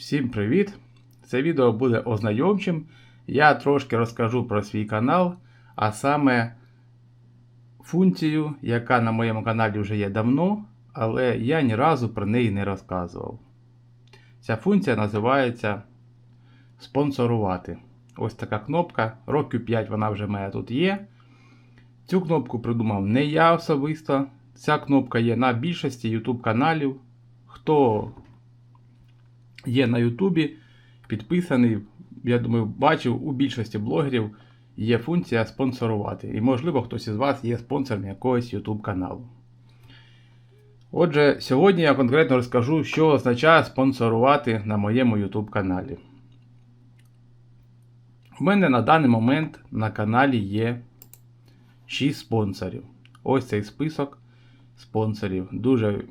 Всім привіт! Це відео буде ознайомчим. Я трошки розкажу про свій канал, а саме функцію, яка на моєму каналі вже є давно, але я ні разу про неї не розказував. Ця функція називається спонсорувати. Ось така кнопка. Років 5 вона вже в мене тут є. Цю кнопку придумав не я особисто. Ця кнопка є на більшості YouTube каналів. Хто є на Ютубі, підписаний, я думаю, бачив у більшості блогерів є функція спонсорувати. І, можливо, хтось із вас є спонсором якогось YouTube каналу. Отже, сьогодні я конкретно розкажу, що означає спонсорувати на моєму YouTube каналі. У мене на даний момент на каналі є 6 спонсорів. Ось цей список спонсорів. Дуже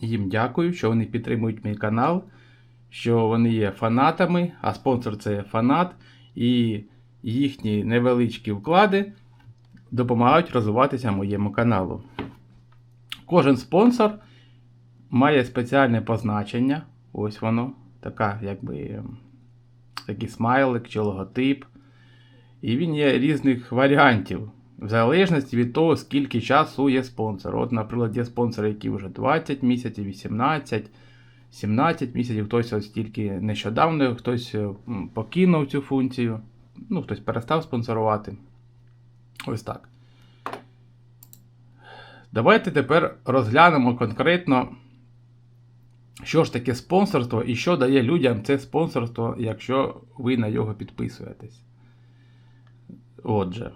їм дякую, що вони підтримують мій канал, що вони є фанатами, а спонсор це фанат, і їхні невеличкі вклади допомагають розвиватися моєму каналу. Кожен спонсор має спеціальне позначення. Ось воно, така, якби, такий смайлик чи логотип. І він є різних варіантів. В залежності від того, скільки часу є спонсор. От, наприклад, є спонсори, які вже 20 місяців, 18, 17 місяців, хтось ось тільки нещодавно, хтось покинув цю функцію, ну, хтось перестав спонсорувати. Ось так. Давайте тепер розглянемо конкретно, що ж таке спонсорство і що дає людям це спонсорство, якщо ви на нього підписуєтесь. Отже.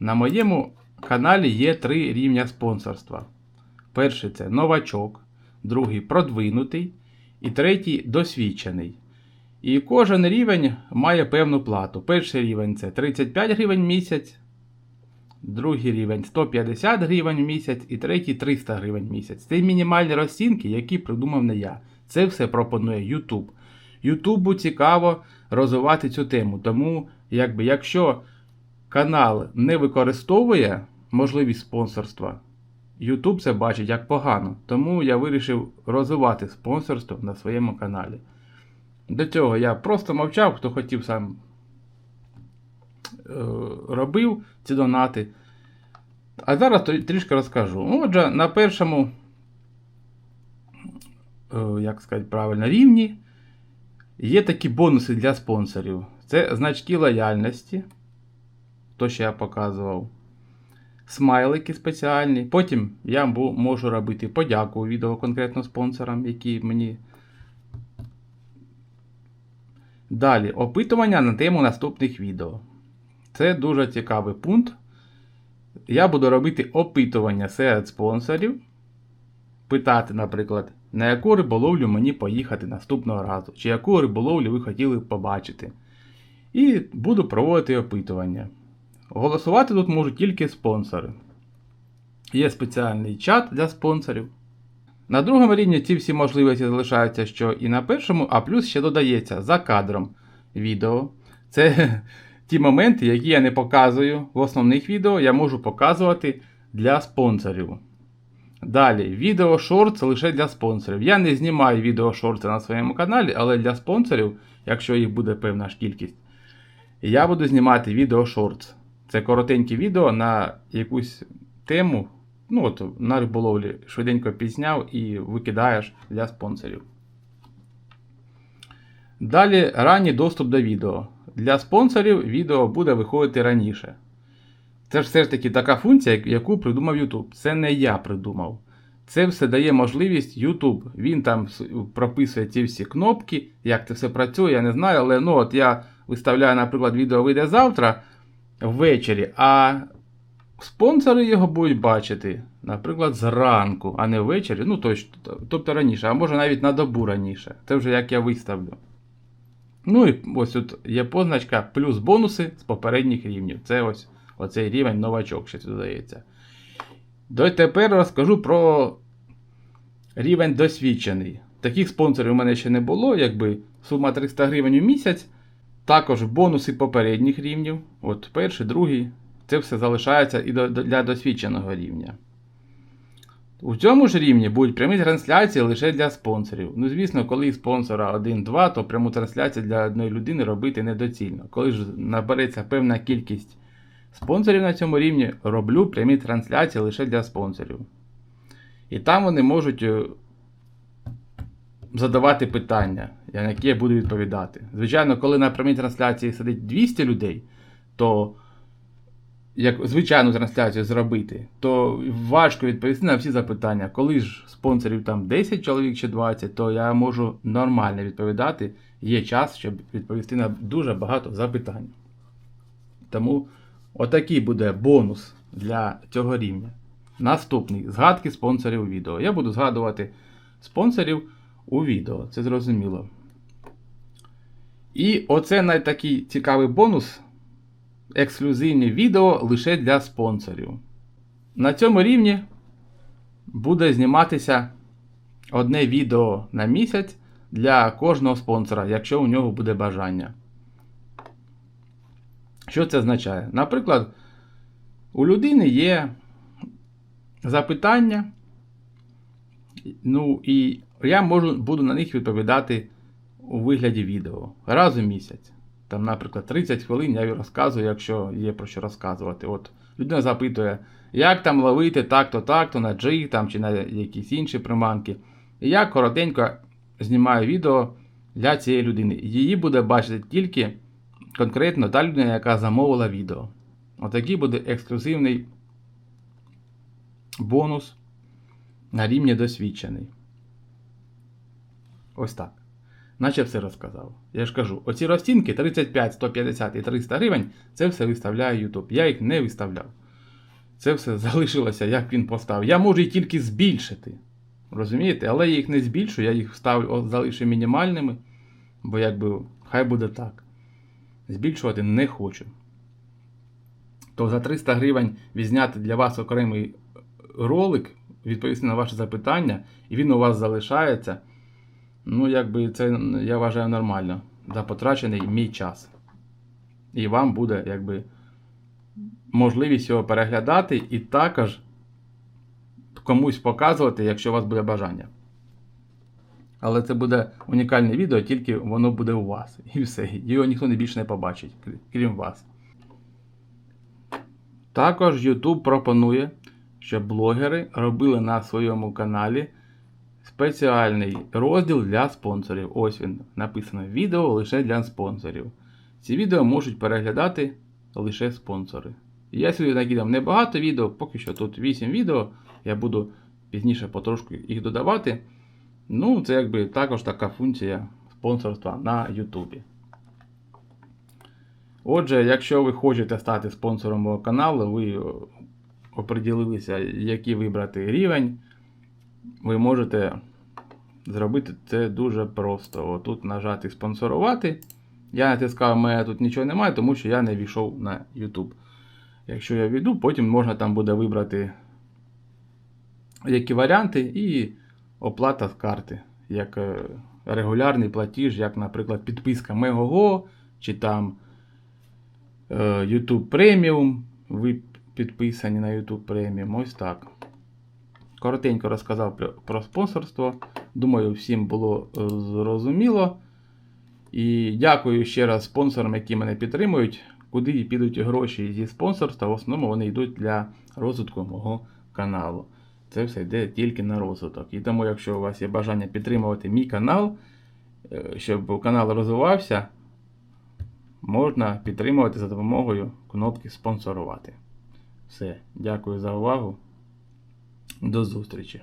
На моєму каналі є три рівня спонсорства. Перший це новачок, другий продвинутий і третій досвідчений. І кожен рівень має певну плату. Перший рівень це 35 гривень в місяць, другий рівень 150 гривень в місяць і третій 300 гривень в місяць. Це мінімальні розцінки, які придумав не я. Це все пропонує YouTube. Ютубу цікаво розвивати цю тему. Тому, якби, якщо канал не використовує можливість спонсорства, YouTube це бачить як погано. Тому я вирішив розвивати спонсорство на своєму каналі. До цього я просто мовчав, хто хотів сам е, робив ці донати. А зараз трішки розкажу. Отже, на першому, е, як сказати правильно, рівні є такі бонуси для спонсорів. Це значки лояльності то, що я показував. Смайлики спеціальні. Потім я можу робити подяку відео конкретно спонсорам, які мені. Далі опитування на тему наступних відео. Це дуже цікавий пункт. Я буду робити опитування серед спонсорів. Питати, наприклад, на яку риболовлю мені поїхати наступного разу, чи яку риболовлю ви хотіли побачити. І буду проводити опитування. Голосувати тут можуть тільки спонсори. Є спеціальний чат для спонсорів. На другому рівні ці всі можливості залишаються, що і на першому, а плюс ще додається за кадром відео. Це ті моменти, які я не показую в основних відео, я можу показувати для спонсорів. Далі, відео шорт лише для спонсорів. Я не знімаю відео шорти на своєму каналі, але для спонсорів, якщо їх буде певна ж кількість, я буду знімати відео шортс. Це коротеньке відео на якусь тему. Ну от на риболовлі швиденько пізняв і викидаєш для спонсорів. Далі ранній доступ до відео. Для спонсорів відео буде виходити раніше. Це ж все ж таки така функція, яку придумав YouTube. Це не я придумав. Це все дає можливість YouTube. Він там прописує ці всі кнопки. Як це все працює, я не знаю. Але ну от я виставляю, наприклад, відео вийде завтра ввечері, а спонсори його будуть бачити, наприклад, зранку, а не ввечері. Ну, тобто раніше, а може навіть на добу раніше. Це вже як я виставлю. Ну і ось тут є позначка плюс бонуси з попередніх рівнів. Це ось оцей рівень новачок, ще додається. До тепер розкажу про рівень досвідчений. Таких спонсорів у мене ще не було, якби сума 300 гривень у місяць. Також бонуси попередніх рівнів. От перший, другий. Це все залишається і для досвідченого рівня. У цьому ж рівні будуть прямі трансляції лише для спонсорів. Ну, звісно, коли спонсора 1-2, то пряму трансляцію для одної людини робити недоцільно. Коли ж набереться певна кількість спонсорів на цьому рівні, роблю прямі трансляції лише для спонсорів. І там вони можуть е, задавати питання, на які я буду відповідати. Звичайно, коли на прямій трансляції сидить 200 людей, то як звичайну трансляцію зробити, то важко відповісти на всі запитання. Коли ж спонсорів там 10 чоловік чи 20, то я можу нормально відповідати. Є час, щоб відповісти на дуже багато запитань. Тому отакий буде бонус для цього рівня. Наступний згадки спонсорів відео. Я буду згадувати спонсорів у відео, це зрозуміло. І оце найтакий цікавий бонус ексклюзивні відео лише для спонсорів. На цьому рівні буде зніматися одне відео на місяць для кожного спонсора, якщо у нього буде бажання. Що це означає? Наприклад, у людини є запитання, ну і я можу, буду на них відповідати у вигляді відео раз у місяць. Там, наприклад, 30 хвилин я розказую, якщо є про що розказувати. От людина запитує, як там ловити так-то, так-то на G там, чи на якісь інші приманки. І я коротенько знімаю відео для цієї людини. Її буде бачити тільки конкретно та людина, яка замовила відео. Отакий буде ексклюзивний бонус на рівні досвідчений. Ось так. Наче все розказав. Я ж кажу, оці розцінки 35, 150 і 300 гривень, це все виставляє YouTube. Я їх не виставляв. Це все залишилося, як він поставив. Я можу їх тільки збільшити. Розумієте? Але я їх не збільшую, я їх ставлю, залишу мінімальними, бо якби хай буде так. Збільшувати не хочу. То за 300 гривень відзняти для вас окремий ролик, відповісти на ваше запитання, і він у вас залишається. Ну, якби це я вважаю нормально. За потрачений мій час. І вам буде, якби, можливість його переглядати і також комусь показувати, якщо у вас буде бажання. Але це буде унікальне відео, тільки воно буде у вас. І все. Його ніхто не більше не побачить, крім вас. Також YouTube пропонує, щоб блогери робили на своєму каналі спеціальний розділ для спонсорів. Ось він написано відео лише для спонсорів. Ці відео можуть переглядати лише спонсори. Я сьогодні накидав небагато відео, поки що тут 8 відео. Я буду пізніше потрошку їх додавати. Ну, це якби також така функція спонсорства на YouTube. Отже, якщо ви хочете стати спонсором мого каналу, ви оприділилися, який вибрати рівень, ви можете зробити це дуже просто. Отут нажати спонсорувати. Я натискав, у мене тут нічого немає, тому що я не війшов на YouTube. Якщо я війду, потім можна там буде вибрати які варіанти і оплата з карти. Як е, регулярний платіж, як, наприклад, підписка Megogo, чи там е, YouTube Premium. Ви підписані на YouTube Premium. Ось так. Коротенько розказав про, спонсорство. Думаю, всім було е, зрозуміло. І дякую ще раз спонсорам, які мене підтримують. Куди підуть гроші зі спонсорства, в основному вони йдуть для розвитку мого каналу. Це все йде тільки на розвиток. І тому, якщо у вас є бажання підтримувати мій канал, е, щоб канал розвивався, можна підтримувати за допомогою кнопки спонсорувати. Все, дякую за увагу. До зустрічі!